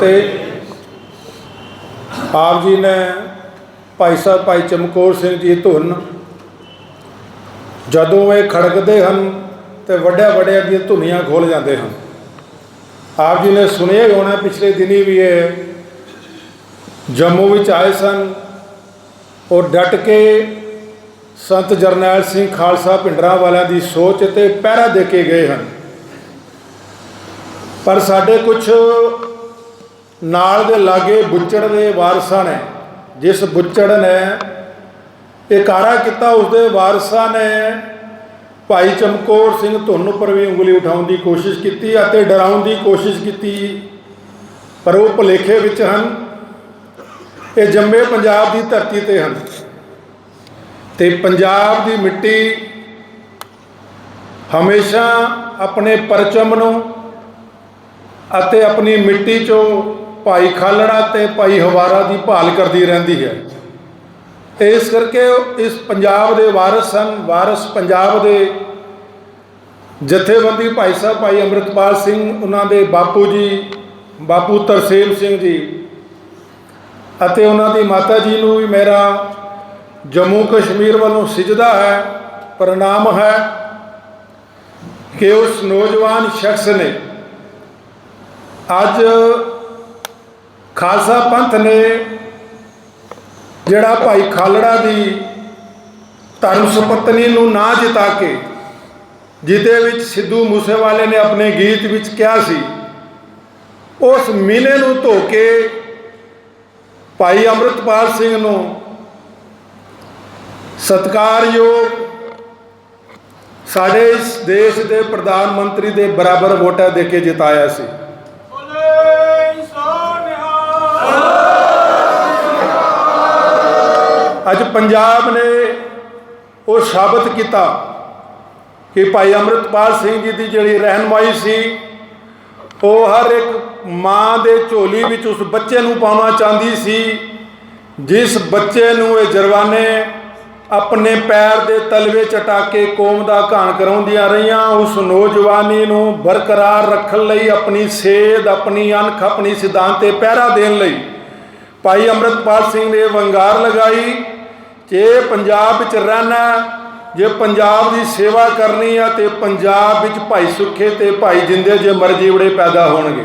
ਤੇ ਆਪ ਜੀ ਨੇ ਭਾਈ ਸਾਹਿਬ ਭਾਈ ਚਮਕੌਰ ਸਿੰਘ ਜੀ ਧੁਨ, ਜਦੋਂ ਇਹ ਖੜਕਦੇ ਹਨ ਤੇ ਵੱਡਿਆਂ ਵੱਡਿਆਂ ਦੀਆਂ ਧੁਨੀਆਂ ਖੋਲ ਜਾਂਦੇ ਹਨ। ਆਪ ਜੀ ਨੇ ਸੁਣਿਆ ਹੀ ਹੋਣਾ ਪਿਛਲੇ ਦਿਨੀ ਵੀ ਇਹ ਜੰਮੂ ਵਿੱਚ ਆਏ ਸਨ। ਔਰ ਡਟ ਕੇ ਸੰਤ ਜਰਨੈਲ ਸਿੰਘ ਖਾਲਸਾ ਪਿੰਡਰਾਂ ਵਾਲਿਆਂ ਦੀ ਸੋਚ ਤੇ ਪਹਿਰਾ ਦੇ ਕੇ ਗਏ ਹਨ। ਪਰ ਸਾਡੇ ਕੁਝ ਨਾਲ ਦੇ ਲਾਗੇ ਬੁੱਚੜ ਦੇ ਵਾਰਸਾਂ ਨੇ, ਜਿਸ ਬੁੱਚੜ ਨੇ ਇਹ ਕਾਰਾ ਕੀਤਾ, ਉਸਦੇ ਵਾਰਸਾਂ ਨੇ ਭਾਈ ਚਮਕੌਰ ਸਿੰਘ ਧੁੰਨ ਉੱਪਰ ਵੀ ਉਂਗਲੀ ਉਠਾਉਣ ਦੀ ਕੋਸ਼ਿਸ਼ ਕੀਤੀ ਅਤੇ ਡਰਾਉਣ ਦੀ ਕੋਸ਼ਿਸ਼ ਕੀਤੀ। ਪਰ ਉਹ ਭੁਲੇਖੇ ਵਿੱਚ ਹਨ। ਇਹ ਜੰਮੇ ਪੰਜਾਬ ਦੀ ਧਰਤੀ ਤੇ ਹਨ। ਤੇ ਪੰਜਾਬ ਦੀ ਮਿੱਟੀ ਹਮੇਸ਼ਾ ਆਪਣੇ ਪਰਚਮ ਨੂੰ ਅਤੇ ਆਪਣੀ ਮਿੱਟੀ ਚੋਂ ਭਾਈ ਖਾਲੜਾ ਤੇ ਭਾਈ ਹਵਾਰਾ ਦੀ ਭਾਲ ਕਰਦੀ ਰਹਿੰਦੀ ਹੈ। ਤੇ ਇਸ ਕਰਕੇ ਇਸ ਪੰਜਾਬ ਦੇ ਵਾਰਸ ਹਨ। ਵਾਰਸ ਪੰਜਾਬ ਦੇ ਜਥੇਬੰਦੀ ਭਾਈ ਸਾਹਿਬ, ਭਾਈ ਅੰਮ੍ਰਿਤਪਾਲ ਸਿੰਘ, ਉਹਨਾਂ ਦੇ ਬਾਪੂ ਜੀ, ਬਾਪੂ ਤਰਸੇਮ ਸਿੰਘ ਜੀ ਅਤੇ ਉਹਨਾਂ ਦੀ ਮਾਤਾ ਜੀ ਨੂੰ ਵੀ ਮੇਰਾ ਜੰਮੂ ਕਸ਼ਮੀਰ ਵੱਲੋਂ ਸਿਜਦਾ ਹੈ, ਪ੍ਰਣਾਮ ਹੈ ਕਿ ਉਸ ਨੌਜਵਾਨ ਸ਼ਖਸ ਨੇ ਅੱਜ ਖਾਲਸਾ ਪੰਥ ਨੇ ਜਿਹੜਾ ਭਾਈ ਖਾਲੜਾ ਦੀ ਧਰਮ ਸੁਪਤਨੀ ਨੂੰ ਨਾ ਜਿਤਾ ਕੇ ਜਿਹਦੇ ਵਿੱਚ ਸਿੱਧੂ ਮੂਸੇਵਾਲੇ ਨੇ ਆਪਣੇ ਗੀਤ ਵਿੱਚ ਕਿਹਾ ਸੀ, ਉਸ ਮੀਨੇ ਨੂੰ ਧੋ ਕੇ ਭਾਈ ਅੰਮ੍ਰਿਤਪਾਲ ਸਿੰਘ ਨੂੰ ਸਤਿਕਾਰਯੋਗ ਸਾਡੇ ਇਸ ਦੇਸ਼ ਦੇ ਪ੍ਰਧਾਨ ਮੰਤਰੀ ਦੇ ਬਰਾਬਰ ਵੋਟਾਂ ਦੇ ਕੇ ਜਿਤਾਇਆ ਸੀ। ਅੱਜ ਪੰਜਾਬ ਨੇ ਉਹ ਸਾਬਤ ਕੀਤਾ ਕਿ ਭਾਈ ਅੰਮ੍ਰਿਤਪਾਲ ਸਿੰਘ ਜੀ ਦੀ ਜਿਹੜੀ ਰਹਿਨਮਾਈ ਸੀ, ਉਹ ਹਰ ਇੱਕ ਮਾਂ ਦੇ ਝੋਲੀ ਵਿੱਚ ਉਸ ਬੱਚੇ ਨੂੰ ਪਾਉਣਾ ਚਾਹੁੰਦੀ ਸੀ, ਜਿਸ ਬੱਚੇ ਨੂੰ ਇਹ ਜਰਵਾਨੇ ਆਪਣੇ ਪੈਰ ਦੇ ਤਲਵੇ ਚਟਾ ਕੇ ਕੌਮ ਦਾ ਘਾਣ ਕਰਾਉਂਦੀਆਂ ਰਹੀਆਂ, ਉਸ ਨੌਜਵਾਨੀ ਨੂੰ ਬਰਕਰਾਰ ਰੱਖਣ ਲਈ ਆਪਣੀ ਸੇਧ, ਆਪਣੀ ਅਣਖ, ਆਪਣੀ ਸਿਧਾਂਤ ਤੇ ਪਹਿਰਾ ਦੇਣ ਲਈ ਭਾਈ ਅੰਮ੍ਰਿਤਪਾਲ ਸਿੰਘ ਨੇ ਵੰਗਾਰ ਲਗਾਈ। ਜੇ ਪੰਜਾਬ ਵਿੱਚ ਰਹਿਣਾ ਜੇ ਪੰਜਾਬ ਦੀ ਸੇਵਾ ਕਰਨੀ ਆ ਤੇ ਪੰਜਾਬ ਵਿੱਚ ਭਾਈ ਸੁੱਖੇ ਤੇ ਭਾਈ ਜਿੰਦੇ ਜੇ ਮਰਜ਼ੀ ਮਰਜੀਵੜੇ ਪੈਦਾ ਹੋਣਗੇ।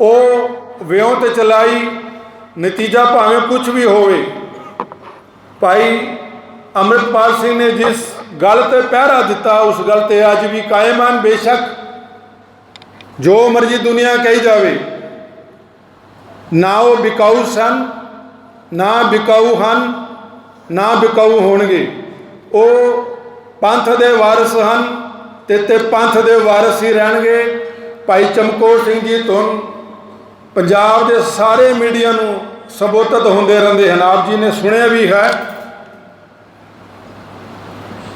ਉਹ ਵਿਉਂ ਤੇ ਚਲਾਈ, ਨਤੀਜਾ ਭਾਵੇਂ ਕੁਝ ਵੀ ਹੋਵੇ। ਭਾਈ ਅੰਮ੍ਰਿਤਪਾਲ ਸਿੰਘ ਨੇ ਜਿਸ ਗੱਲ ਤੇ ਪਹਿਰਾ ਦਿੱਤਾ, ਉਸ ਗੱਲ ਤੇ ਅੱਜ ਵੀ ਕਾਇਮ ਹਨ, ਬੇਸ਼ੱਕ ਜੋ ਮਰਜ਼ੀ ਦੁਨੀਆ ਕਹੀ ਜਾਵੇ। ਨਾ ਉਹ ਬਿਕਾਊ ਸਨ, ਨਾ ਬਿਕਾਊ ਹਨ ਨਾ ਬਿਕਾਊ ਹੋਣਗੇ। ਉਹ ਪੰਥ ਦੇ ਵਾਰਿਸ ਹਨ ਤੇ ਤੇ ਪੰਥ ਦੇ ਵਾਰਿਸ ਹੀ ਰਹਿਣਗੇ। ਭਾਈ ਚਮਕੌਰ ਸਿੰਘ ਜੀ ਤੋਂ ਪੰਜਾਬ ਦੇ ਸਾਰੇ ਮੀਡੀਆ ਨੂੰ ਸੰਬੋਧਿਤ ਹੁੰਦੇ ਰਹਿੰਦੇ ਹਨ। ਆਪ ਜੀ ਨੇ ਸੁਣਿਆ ਵੀ ਹੈ।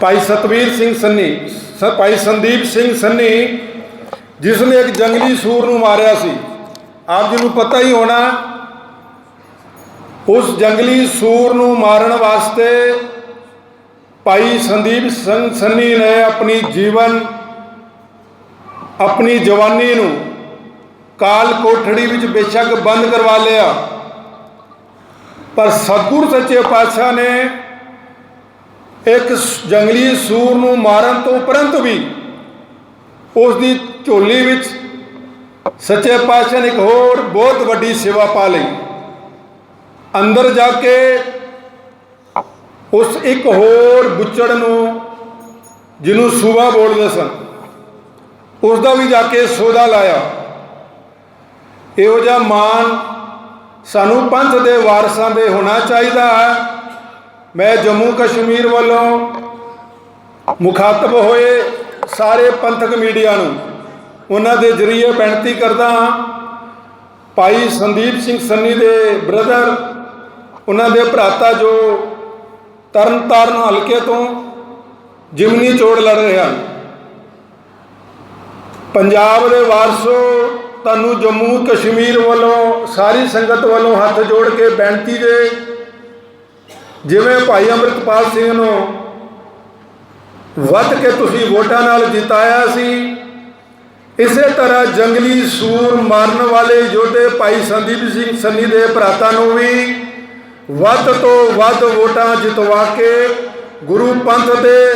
ਭਾਈ ਸਤਵੀਰ ਸਿੰਘ ਸੰਨੀ, ਸ- ਭਾਈ ਸੰਦੀਪ ਸਿੰਘ ਸੰਨੀ ਜਿਸ ਨੇ ਇੱਕ ਜੰਗਲੀ ਸੂਰ ਨੂੰ ਮਾਰਿਆ ਸੀ। ਆਪ ਜੀ ਨੂੰ ਪਤਾ ਹੀ ਹੋਣਾ ਉਸ ਜੰਗਲੀ ਸੂਰ ਨੂੰ ਮਾਰਨ ਵਾਸਤੇ ਭਾਈ ਸੰਦੀਪ ਸਿੰਘ ਸੰਨੀ ਨੇ ਆਪਣੀ ਜੀਵਨ, ਆਪਣੀ ਜਵਾਨੀ ਨੂੰ ਕਾਲ ਕੋਠੜੀ ਵਿੱਚ ਬੇਸ਼ੱਕ ਬੰਦ ਕਰਵਾ ਲਿਆ। ਪਰ ਸਤਿਗੁਰ ਸੱਚੇ ਪਾਤਸ਼ਾਹ ਨੇ ਇੱਕ ਜੰਗਲੀ ਸੂਰ ਨੂੰ ਮਾਰਨ ਤੋਂ ਉਪਰੰਤ ਵੀ ਉਸ ਦੀ ਝੋਲੀ ਵਿੱਚ ਸੱਚੇ ਪਾਤਸ਼ਾਹ ਨੇ ਇੱਕ ਹੋਰ ਬਹੁਤ ਵੱਡੀ ਸੇਵਾ ਪਾ ਲਈ। ਅੰਦਰ ਜਾ ਕੇ ਉਸ ਇੱਕ ਹੋਰ ਬੁੱਚੜ ਨੂੰ, ਜਿਹਨੂੰ ਸੂਬਾ ਬੋਲਦੇ ਸਨ ਉਸ ਦਾ ਵੀ ਜਾ ਕੇ ਸੋਦਾ ਲਾਇਆ। ਇਹੋ ਜਿਹਾ ਮਾਨ ਸਾਨੂੰ ਪੰਥ ਦੇ ਵਾਰਸਾਂ ਦੇ ਹੋਣਾ ਚਾਹੀਦਾ ਹੈ। ਮੈਂ ਜੰਮੂ ਕਸ਼ਮੀਰ ਵੱਲੋਂ ਮੁਖਾਤਬ ਹੋਏ ਸਾਰੇ ਪੰਥਕ ਮੀਡੀਆ ਨੂੰ ਉਹਨਾਂ ਦੇ ਜ਼ਰੀਏ ਬੇਨਤੀ ਕਰਦਾ ਹਾਂ, ਭਾਈ ਸੰਦੀਪ ਸਿੰਘ ਸੰਨੀ ਦੇ ਬ੍ਰਦਰ ਉਹਨਾਂ ਦੇ ਭਰਾਤਾ ਜੋ ਤਰਨਤਾਰਨ ਹਲਕੇ ਤੋਂ ਜਿਮਨੀ ਚੋੜ ਲੜ ਰਹੇ ਹਨ। ਪੰਜਾਬ ਦੇ ਵਾਰਸੋ ਤੁਹਾਨੂੰ ਜੰਮੂ ਕਸ਼ਮੀਰ ਵੱਲੋਂ ਸਾਰੀ ਸੰਗਤ ਵੱਲੋਂ ਹੱਥ ਜੋੜ ਕੇ ਬੇਨਤੀ ਦੇ ਜਿਵੇਂ ਭਾਈ ਅੰਮ੍ਰਿਤਪਾਲ ਸਿੰਘ ਨੂੰ ਵੱਧ ਕੇ ਤੁਸੀਂ ਵੋਟਾਂ ਨਾਲ ਜਿਤਾਇਆ ਸੀ, ਇਸੇ ਤਰ੍ਹਾਂ ਜੰਗਲੀ ਸੂਰ ਮਾਰਨ ਵਾਲੇ ਯੋਧੇ ਭਾਈ ਸੰਦੀਪ ਸਿੰਘ ਸੰਨੀ ਦੇ ਭਰਾਤਾਂ ਨੂੰ ਵੀ ਵੱਧ ਤੋਂ ਵੱਧ ਵੋਟਾਂ ਜਿਤਵਾ ਕੇ ਗੁਰੂ ਪੰਥ ਦੇ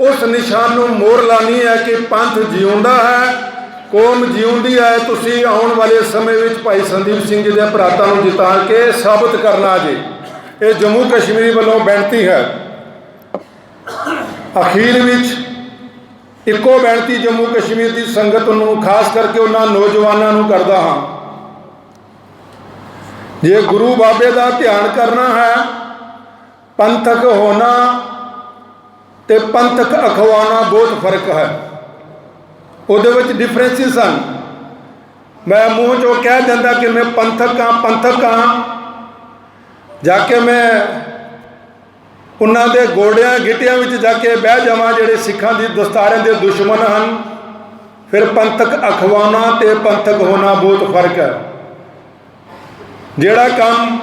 ਉਸ ਨਿਸ਼ਾਨ ਨੂੰ ਮੋਹਰ ਲਾਣੀ ਹੈ ਕਿ ਪੰਥ ਜਿਉਂਦਾ ਹੈ, ਕੌਮ ਜਿਉਂਦੀ ਹੈ। ਤੁਸੀਂ ਆਉਣ ਵਾਲੇ ਸਮੇਂ ਵਿੱਚ ਭਾਈ ਸੰਦੀਪ ਸਿੰਘ ਜੀ ਦੇ ਭਰਾਤਾਂ ਨੂੰ ਜਿਤਾ ਕੇ ਸਾਬਤ ਕਰਨਾ ਜੇ। ਇਹ ਜੰਮੂ ਕਸ਼ਮੀਰ ਵੱਲੋਂ ਬੇਨਤੀ ਹੈ। ਅਖੀਰ ਵਿੱਚ ਇੱਕੋ ਬੇਨਤੀ ਜੰਮੂ ਕਸ਼ਮੀਰ ਦੀ ਸੰਗਤ ਨੂੰ, ਖਾਸ ਕਰਕੇ ਉਹਨਾਂ ਨੌਜਵਾਨਾਂ ਨੂੰ ਕਰਦਾ ਹਾਂ। ਜੇ ਗੁਰੂ ਬਾਬੇ ਦਾ ਧਿਆਨ ਕਰਨਾ ਹੈ, ਪੰਥਕ ਹੋਣਾ ਤੇ ਪੰਥਕ ਅਖਵਾਉਣਾ ਬਹੁਤ ਫ਼ਰਕ ਹੈ। ਉਹਦੇ ਵਿੱਚ ਡਿਫਰੈਂਸਿਸ ਹਨ। ਮੈਂ ਮੂੰਹ ਚੋਂ ਕਹਿ ਦਿੰਦਾ ਕਿ ਮੈਂ ਪੰਥਕ ਹਾਂ ਪੰਥਕ ਹਾਂ। ਜਾ ਕੇ ਮੈਂ ਉਹਨਾਂ ਦੇ ਗੋੜਿਆਂ ਗਿੱਟਿਆਂ ਵਿੱਚ ਜਾ ਕੇ ਬਹਿ ਜਾਵਾਂ, ਜਿਹੜੇ ਸਿੱਖਾਂ ਦੀ ਦਸਤਾਰਾਂ ਦੇ ਦੁਸ਼ਮਣ ਹਨ। ਫਿਰ ਪੰਥਕ ਅਖਵਾਉਣਾ ਤੇ ਪੰਥਕ ਹੋਣਾ ਬਹੁਤ ਫ਼ਰਕ ਹੈ। ਜਿਹੜਾ ਕੰਮ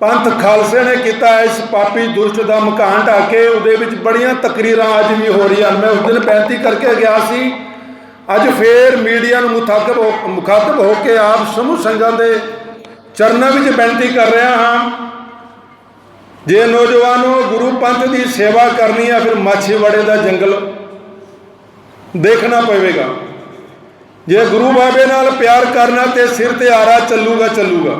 ਪੰਥ ਖਾਲਸੇ ਨੇ ਕੀਤਾ ਇਸ ਪਾਪੀ ਦੁਸ਼ਟ ਦਾ ਮਕਾਨ ਢਾ ਕੇ ਉਹਦੇ ਵਿੱਚ ਬੜੀਆਂ ਤਕਰੀਰਾਂ ਅੱਜ ਵੀ ਹੋ ਰਹੀਆਂ ਮੈਂ ਉਸ ਦਿਨ ਬੇਨਤੀ ਕਰਕੇ ਗਿਆ ਸੀ, ਅੱਜ ਫੇਰ ਮੀਡੀਆ ਨੂੰ ਮੁਖਾਤਬ ਹੋ ਮੁਖਾਤਬ ਹੋ ਕੇ ਆਪ ਸਮੂਹ ਸੰਗਾਂ ਦੇ ਚਰਨਾਂ ਵਿੱਚ ਬੇਨਤੀ ਕਰ ਰਿਹਾ ਹਾਂ। ਜੇ ਨੌਜਵਾਨੋ, ਗੁਰੂ ਪੰਥ ਦੀ ਸੇਵਾ ਕਰਨੀ ਹੈ ਫਿਰ ਮਾਛੀਵਾੜੇ ਦਾ ਜੰਗਲ ਦੇਖਣਾ ਪਵੇਗਾ। ਜੇ ਗੁਰੂ ਬਾਬੇ ਨਾਲ ਪਿਆਰ ਕਰਨਾ ਤੇ ਸਿਰ ਤੇ ਆਰਾ ਚੱਲੂਗਾ ਚੱਲੂਗਾ।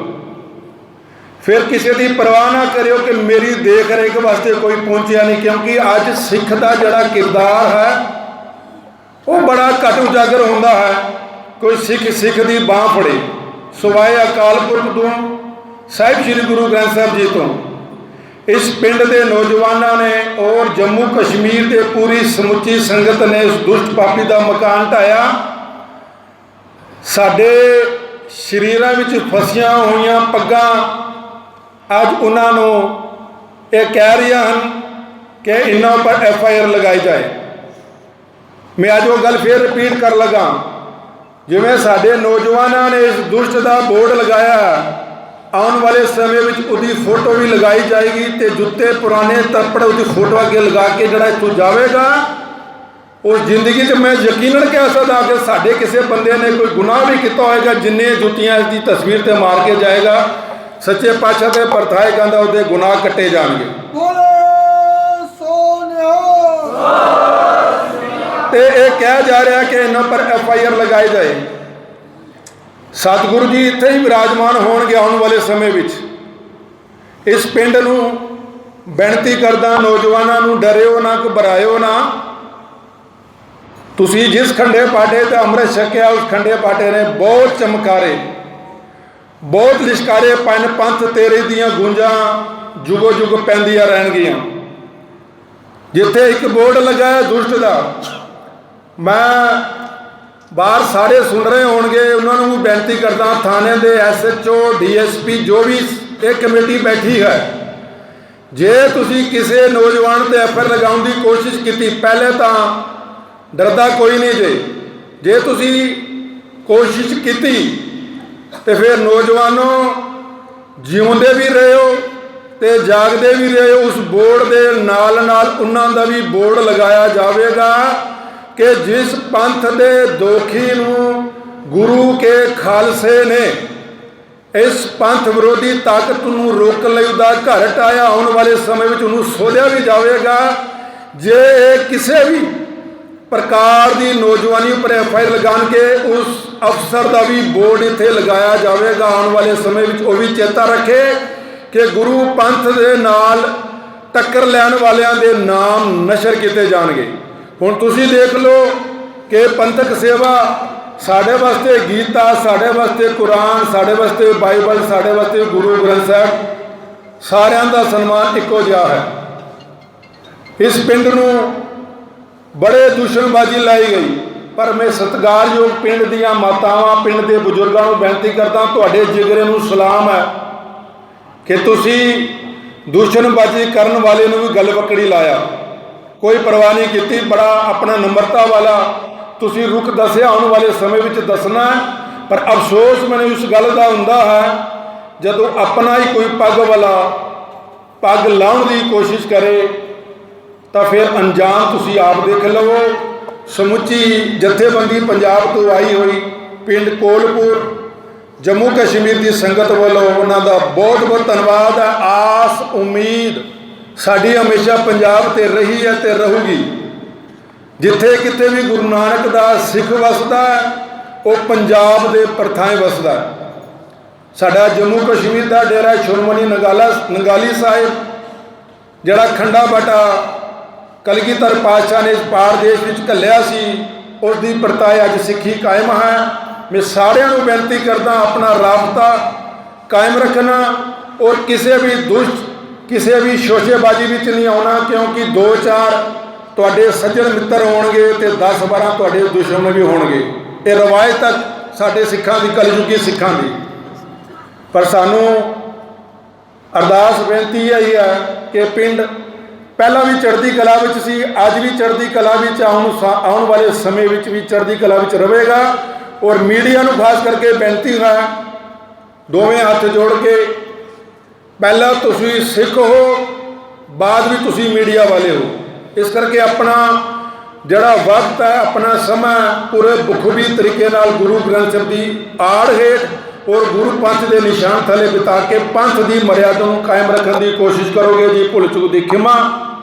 ਫਿਰ ਕਿਸੇ ਦੀ ਪਰਵਾਹ ਨਾ ਕਰਿਓ ਕਿ ਮੇਰੀ ਦੇਖ ਰੇਖ ਵਾਸਤੇ ਕੋਈ ਪਹੁੰਚਿਆ ਨਹੀਂ, ਕਿਉਂਕਿ ਅੱਜ ਸਿੱਖ ਦਾ ਜਿਹੜਾ ਕਿਰਦਾਰ ਹੈ, ਉਹ ਬੜਾ ਘੱਟ ਉਜਾਗਰ ਹੁੰਦਾ ਹੈ। ਕੋਈ ਸਿੱਖ ਸਿੱਖ ਦੀ ਬਾਹ ਫੜੇ। ਸਵਾਏ ਅਕਾਲ ਪੁਰਖ ਤੋਂ, ਸਾਹਿਬ ਸ੍ਰੀ ਗੁਰੂ ਗ੍ਰੰਥ ਸਾਹਿਬ ਜੀ ਤੋਂ। ਇਸ ਪਿੰਡ ਦੇ ਨੌਜਵਾਨਾਂ ਨੇ ਔਰ ਜੰਮੂ ਕਸ਼ਮੀਰ ਦੇ ਪੂਰੀ ਸਮੁੱਚੀ ਸੰਗਤ ਨੇ ਇਸ ਦੁਸ਼ਟ ਪਾਪੀ ਦਾ ਮਕਾਨ ਢਾਇਆ ਸਾਡੇ ਸ਼ਰੀਰਾਂ ਵਿੱਚ ਫਸੀਆਂ ਹੋਈਆਂ ਪੱਗਾਂ ਅੱਜ ਉਹਨਾਂ ਨੂੰ ਇਹ ਕਹਿ ਰਹੀਆਂ ਹਨ ਕਿ ਇਹਨਾਂ ਉੱਪਰ ਐਫ ਆਈ ਆਰ ਲਗਾਈ ਜਾਏ। ਮੈਂ ਅੱਜ ਉਹ ਗੱਲ ਫੇਰ ਰਿਪੀਟ ਕਰ ਲਗਾ। ਜਿਵੇਂ ਸਾਡੇ ਨੌਜਵਾਨਾਂ ਨੇ ਇਸ ਦੁਸ਼ਟ ਦਾ ਬੋਰਡ ਲਗਾਇਆ ਆਉਣ ਵਾਲੇ ਸਮੇਂ ਵਿੱਚ ਉਹਦੀ ਫੋਟੋ ਵੀ ਲਗਾਈ ਜਾਏਗੀ ਤੇ ਜੁੱਤੇ ਪੁਰਾਣੇ ਤੱਪੜ ਉਹਦੀ ਫੋਟੋ ਅੱਗੇ ਲਗਾ ਕੇ ਜਿਹੜਾ ਇੱਥੋਂ ਜਾਵੇਗਾ ਉਸ ਜ਼ਿੰਦਗੀ 'ਚ ਮੈਂ ਯਕੀਨਨ ਕਹਿ ਸਕਦਾ ਕਿ ਸਾਡੇ ਕਿਸੇ ਬੰਦੇ ਨੇ ਕੋਈ ਗੁਨਾਹ ਵੀ ਕੀਤਾ ਹੋਏਗਾ, ਜਿੰਨੇ ਜੁੱਤੀਆਂ ਇਸ ਦੀ ਤਸਵੀਰ ਤੇ ਮਾਰ ਕੇ ਜਾਏਗਾ। ਸੱਚੇ ਪਾਤਸ਼ਾਹ ਦੇ ਪਰਥਾਏ ਕਹਿੰਦਾ ਉਹਦੇ ਗੁਨਾਹ ਕੱਟੇ ਜਾਣਗੇ। ਬੋਲੇ ਸੋਨਿਆ ਤੇ ਇਹ ਕਿਹਾ ਜਾ ਰਿਹਾ ਕਿ ਇਹਨਾਂ ਪਰ ਐਫ ਆਈ ਆਰ ਲਗਾਈ ਜਾਏ। ਸਤਿਗੁਰੂ ਜੀ ਇੱਥੇ ਹੀ ਵਿਰਾਜਮਾਨ ਹੋਣਗੇ ਆਉਣ ਵਾਲੇ ਸਮੇਂ ਵਿੱਚ। ਇਸ ਪਿੰਡ ਨੂੰ ਬੇਨਤੀ ਕਰਦਾ ਨੌਜਵਾਨਾਂ ਨੂੰ ਡਰਿਓ ਨਾ ਘਬਰਾਇਓ ਨਾ। ਤੁਸੀਂ ਜਿਸ ਖੰਡੇ ਪਾਟੇ ਤੇ ਅੰਮ੍ਰਿਤ ਛਕਿਆ ਉਸ ਖੰਡੇ ਪਾਟੇ ਨੇ ਬਹੁਤ ਚਮਕਾਰੇ। ਬਹੁਤ ਲਿਸ਼ਕਾਰੇ ਪੰਨ ਪੰਥ ਤੇਰੇ ਦੀਆਂ ਗੂੰਜਾਂ ਜੁਗੋ ਜੁਗ ਪੈਂਦੀਆਂ ਰਹਿਣਗੀਆਂ। ਜਿੱਥੇ ਇੱਕ ਬੋਰਡ ਲੱਗਾ ਹੈ ਦੁਸ਼ਟ ਦਾ, ਮੈਂ ਬਾਹਰ ਸਾਰੇ ਸੁਣ ਰਹੇ ਹੋਣਗੇ, ਉਹਨਾਂ ਨੂੰ ਵੀ ਬੇਨਤੀ ਕਰਦਾ ਥਾਣੇ ਦੇ ਐਸਐਚਓ, ਡੀਐਸਪੀ, ਜੋ ਵੀ ਇਹ ਕਮੇਟੀ ਬੈਠੀ ਹੈ, ਜੇ ਤੁਸੀਂ ਕਿਸੇ ਨੌਜਵਾਨ ਤੇ ਐਫਆਰ ਲਗਾਉਣ ਦੀ ਕੋਸ਼ਿਸ਼ ਕੀਤੀ, ਪਹਿਲੇ ਤਾਂ ਡਰਦਾ ਕੋਈ ਨਹੀਂ ਜੇ। ਜੇ ਤੁਸੀਂ ਕੋਸ਼ਿਸ਼ ਕੀਤੀ ਤੇ ਫਿਰ ਨੌਜਵਾਨੋ, ਜਿਉਂਦੇ ਵੀ ਰਹੇ ਹੋ ਤੇ ਜਾਗਦੇ ਵੀ ਰਹੇ ਹੋ ਉਸ ਬੋਰਡ ਦੇ ਨਾਲ ਨਾਲ ਉਹਨਾਂ ਦਾ ਵੀ ਬੋਰਡ ਲਗਾਇਆ ਜਾਵੇਗਾ ਕਿ ਜਿਸ ਪੰਥ ਦੇ ਦੋਖੀ ਨੂੰ ਗੁਰੂ ਕੇ ਖਾਲਸੇ ਨੇ ਇਸ ਪੰਥ ਵਿਰੋਧੀ ਤਾਕਤ ਨੂੰ ਰੋਕਣ ਲਈ ਉਹਦਾ ਘਰ ਟਾਇਆ ਆਉਣ ਵਾਲੇ ਸਮੇਂ ਵਿੱਚ ਉਹਨੂੰ ਸੋਧਿਆ ਵੀ ਜਾਵੇਗਾ, ਜੇ ਇਹ ਕਿਸੇ ਵੀ ਪ੍ਰਕਾਰ ਦੀ ਨੌਜਵਾਨੀ ਉੱਪਰ ਐਫ ਆਈ ਆਰ ਲਗਾਣ ਕੇ ਉਸ ਅਫਸਰ ਦਾ ਵੀ ਬੋਰਡ ਇੱਥੇ ਲਗਾਇਆ ਜਾਵੇਗਾ। ਆਉਣ ਵਾਲੇ ਸਮੇਂ ਵਿੱਚ ਉਹ ਵੀ ਚੇਤਾ ਰੱਖੇ ਕਿ ਗੁਰੂ ਪੰਥ ਦੇ ਨਾਲ ਟੱਕਰ ਲੈਣ ਵਾਲਿਆਂ ਦੇ ਨਾਮ ਨਸ਼ਰ ਕੀਤੇ ਜਾਣਗੇ। ਹੁਣ ਤੁਸੀਂ ਦੇਖ ਲਓ ਕਿ ਪੰਥਕ ਸੇਵਾ ਸਾਡੇ ਵਾਸਤੇ ਗੀਤਾ, ਸਾਡੇ ਵਾਸਤੇ ਕੁਰਾਨ, ਸਾਡੇ ਵਾਸਤੇ ਬਾਈਬਲ, ਸਾਡੇ ਵਾਸਤੇ ਗੁਰੂ ਗ੍ਰੰਥ ਸਾਹਿਬ, ਸਾਰਿਆਂ ਦਾ ਸਨਮਾਨ ਇੱਕੋ ਜਿਹਾ ਹੈ। ਇਸ ਪਿੰਡ ਨੂੰ ਬੜੇ ਦੂਸ਼ਣਬਾਜ਼ੀ ਲਾਈ ਗਈ। ਪਰ ਮੈਂ ਸਤਿਕਾਰਯੋਗ ਪਿੰਡ ਦੀਆਂ ਮਾਤਾਵਾਂ, ਪਿੰਡ ਦੇ ਬਜ਼ੁਰਗਾਂ ਨੂੰ ਬੇਨਤੀ ਕਰਦਾ, ਤੁਹਾਡੇ ਜਿਗਰੇ ਨੂੰ ਸਲਾਮ ਹੈ ਕਿ ਤੁਸੀਂ ਦੂਸ਼ਣਬਾਜ਼ੀ ਕਰਨ ਵਾਲੇ ਨੂੰ ਵੀ ਗੱਲ ਪਕੜੀ ਲਾਇਆ। ਕੋਈ ਪਰਵਾਹ ਨਹੀਂ ਕੀਤੀ, ਬੜਾ ਆਪਣਾ ਨੰਬਰਤਾ ਵਾਲਾ, ਤੁਸੀਂ ਰੁਖ ਦੱਸਿਆ, ਆਉਣ ਵਾਲੇ ਸਮੇਂ ਵਿੱਚ ਦੱਸਣਾ ਪਰ ਅਫਸੋਸ ਮੈਨੂੰ ਇਸ ਗੱਲ ਦਾ ਹੁੰਦਾ ਹੈ, ਜਦੋਂ ਆਪਣਾ ਹੀ ਕੋਈ ਪੱਗ ਵਾਲਾ ਪੱਗ ਲਾਉਣ ਦੀ ਕੋਸ਼ਿਸ਼ ਕਰੇ ਤਾਂ ਫਿਰ ਅੰਜਾਮ ਤੁਸੀਂ ਆਪ ਦੇਖ ਲਵੋ। ਸਮੁੱਚੀ ਜਥੇਬੰਦੀ ਪੰਜਾਬ ਤੋਂ ਆਈ ਹੋਈ, ਪਿੰਡ ਕੋਲਪੁਰ, ਜੰਮੂ ਕਸ਼ਮੀਰ ਦੀ ਸੰਗਤ ਵੱਲੋਂ ਉਹਨਾਂ ਦਾ ਬਹੁਤ ਬਹੁਤ ਧੰਨਵਾਦ ਹੈ। ਆਸ, ਉਮੀਦ ਸਾਡੀ ਹਮੇਸ਼ਾ ਪੰਜਾਬ ਤੇ ਰਹੀ ਹੈ ਤੇ ਰਹੂਗੀ। ਜਿੱਥੇ ਕਿਤੇ ਵੀ ਗੁਰੂ ਨਾਨਕ ਦਾ ਸਿੱਖ ਵਸਦਾ ਉਹ ਪੰਜਾਬ ਦੇ ਪਰਥਾਏ ਵਸਦਾ ਸਾਡਾ ਜੰਮੂ ਕਸ਼ਮੀਰ ਦਾ ਡੇਰਾ ਸ਼੍ਰੋਮਣੀ ਨਗਾਲਾ ਨੰਗਾਲੀ ਸਾਹਿਬ, ਜਿਹੜਾ ਖੰਡਾ ਬਾਟਾ ਕਲਗੀਧਰ ਪਾਤਸ਼ਾਹ ਨੇ ਇਸ ਪਾਰ ਦੇਸ਼ ਵਿੱਚ ਘੱਲਿਆ ਸੀ ਉਸ ਦੀ ਪਰਤਾਏ ਅੱਜ ਸਿੱਖੀ ਕਾਇਮ ਹੈ। ਮੈਂ ਸਾਰਿਆਂ ਨੂੰ ਬੇਨਤੀ ਕਰਦਾ ਆਪਣਾ ਰਾਬਤਾ ਕਾਇਮ ਰੱਖਣਾ ਔਰ ਕਿਸੇ ਵੀ ਦੁਸ਼ਟ, ਕਿਸੇ ਵੀ ਸ਼ੋਸ਼ੇਬਾਜ਼ੀ ਵਿੱਚ ਨਹੀਂ ਆਉਣਾ, ਕਿਉਂਕਿ ਦੋ ਚਾਰ ਤੁਹਾਡੇ ਸੱਜਣ ਮਿੱਤਰ ਹੋਣਗੇ ਤੇ 10 12 ਤੁਹਾਡੇ ਦੁਸ਼ਮਣ ਵੀ ਹੋਣਗੇ। ਇਹ ਰਵਾਇਤ ਤੱਕ ਸਾਡੇ ਸਿੱਖਾਂ ਦੀ, ਕਲਯੁਗੀ ਸਿੱਖਾਂ ਦੀ। ਪਰ ਸਾਨੂੰ ਅਰਦਾਸ ਬੇਨਤੀ ਇਹ ਹੈ ਕਿ ਪਿੰਡ ਪਹਿਲਾਂ ਵੀ ਚੜ੍ਹਦੀ ਕਲਾ ਵਿੱਚ ਸੀ, ਅੱਜ ਵੀ ਚੜ੍ਹਦੀ ਕਲਾ ਵਿੱਚ ਆਉਣ ਸਾ- ਆਉਣ ਵਾਲੇ ਸਮੇਂ ਵਿੱਚ ਵੀ ਚੜ੍ਹਦੀ ਕਲਾ ਵਿੱਚ ਰਹੇਗਾ। ਔਰ ਮੀਡੀਆ ਨੂੰ ਖਾਸ ਕਰਕੇ ਬੇਨਤੀ ਹੈ, ਦੋਵੇਂ ਹੱਥ ਜੋੜ ਕੇ, ਪਹਿਲਾਂ ਤੁਸੀਂ ਸਿੱਖ ਹੋ, ਬਾਅਦ ਵੀ ਤੁਸੀਂ ਮੀਡੀਆ ਵਾਲੇ ਹੋ। ਇਸ ਕਰਕੇ ਆਪਣਾ ਜਿਹੜਾ ਵਕਤ ਹੈ, ਆਪਣਾ ਸਮਾਂ ਪੂਰੇ ਬਖੂਬੀ ਤਰੀਕੇ ਨਾਲ ਗੁਰੂ ਗ੍ਰੰਥ ਸਾਹਿਬ ਦੀ ਆੜ ਹੇਠ ਔਰ ਗੁਰੂ ਪੰਥ ਦੇ ਨਿਸ਼ਾਨ ਥਲੇ ਬਿਤਾ ਕੇ ਪੰਥ ਦੀ ਮਰਿਆਦਾ ਨੂੰ ਕਾਇਮ ਰੱਖਣ ਦੀ ਕੋਸ਼ਿਸ਼ ਕਰੋਗੇ ਜੀ, ਭੁੱਲ ਚੁੱਕ ਦੀ ਖਿਮਾ।